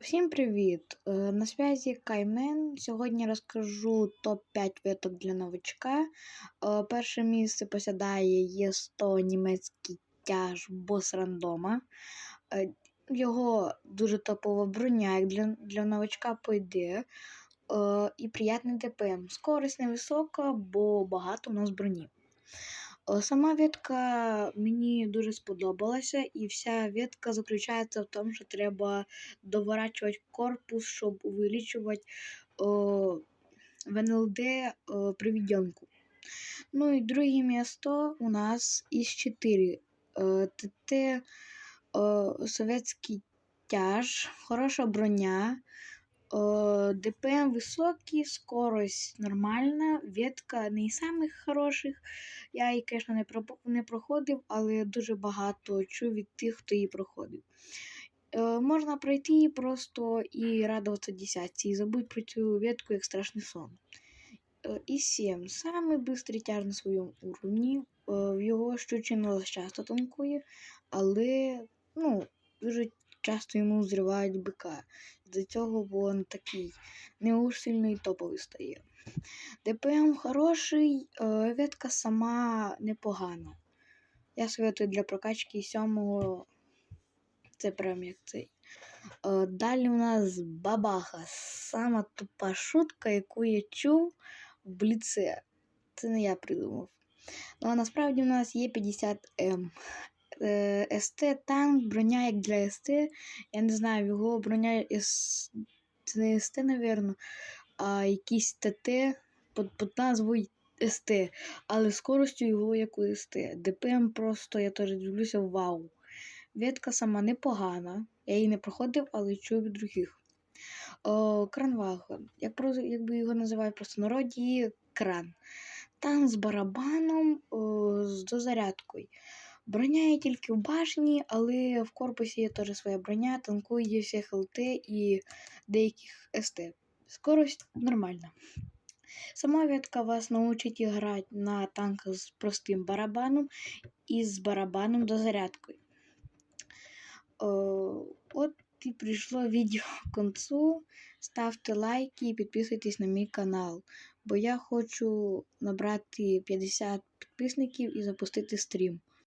Всім привіт! Е, На связі Каймен. Сьогодні розкажу топ-5 виток для новичка. Е, Перше місце посідає Є100 німецький тяж бос рандома. Е, Його дуже топова броня, як для, для новачка пойде. І приятний ДПМ. Скорость невисока, бо багато у нас броні. Е, Сама ветка мені дуже сподобалася, і вся ветка заключається в тому, що треба доворачувати корпус, щоб увеличувати о, в НЛД о, приведенку. Ну і друге місто у нас із 4. Е, ТТ о, тяж, хороша броня. О, ДПМ високий, скорость нормальна, ветка не із самих хороших. Я її, звісно, не, про- не проходив, але дуже багато чув від тих, хто її проходив. Е, можна пройти її просто і радуватися десятці, і забудь про цю ветку як страшний сон. Е, і 7. Самий бистрий тяж на своєму уровні. Е, в його щучина часто танкує, але ну, дуже часто йому зривають бика. З цього він такий не уж сильно і топовий стає. ДПМ хороший, е, ветка сама непогана. Я советую для прокачки сьомого. Це прям як цей. Е, Далі у нас бабаха. Сама тупа шутка, яку я чув в бліце. Це не я придумав. Ну а насправді у нас є 50М. Е, СТ танк, броня як для СТ. Я не знаю, його броня це не СТ, напевно, а якийсь ТТ під, під назвою СТ, але скоростю його як у СТ. ДПМ просто, я теж дивлюся, вау. Ветка сама непогана. Я її не проходив, але чув від других. О, Кранваген. Як, якби його називають просто народі кран. Танк з барабаном о, з дозарядкою. Броня є тільки в башні, але в корпусі є теж своя броня, танкує всіх ЛТ і деяких СТ. Скорость нормальна. Сама ветка вас научить грати на танках з простим барабаном і з барабаном до зарядкою. О, от і прийшло відео к концу. Ставте лайки і підписуйтесь на мій канал, бо я хочу набрати 50 підписників і запустити стрім.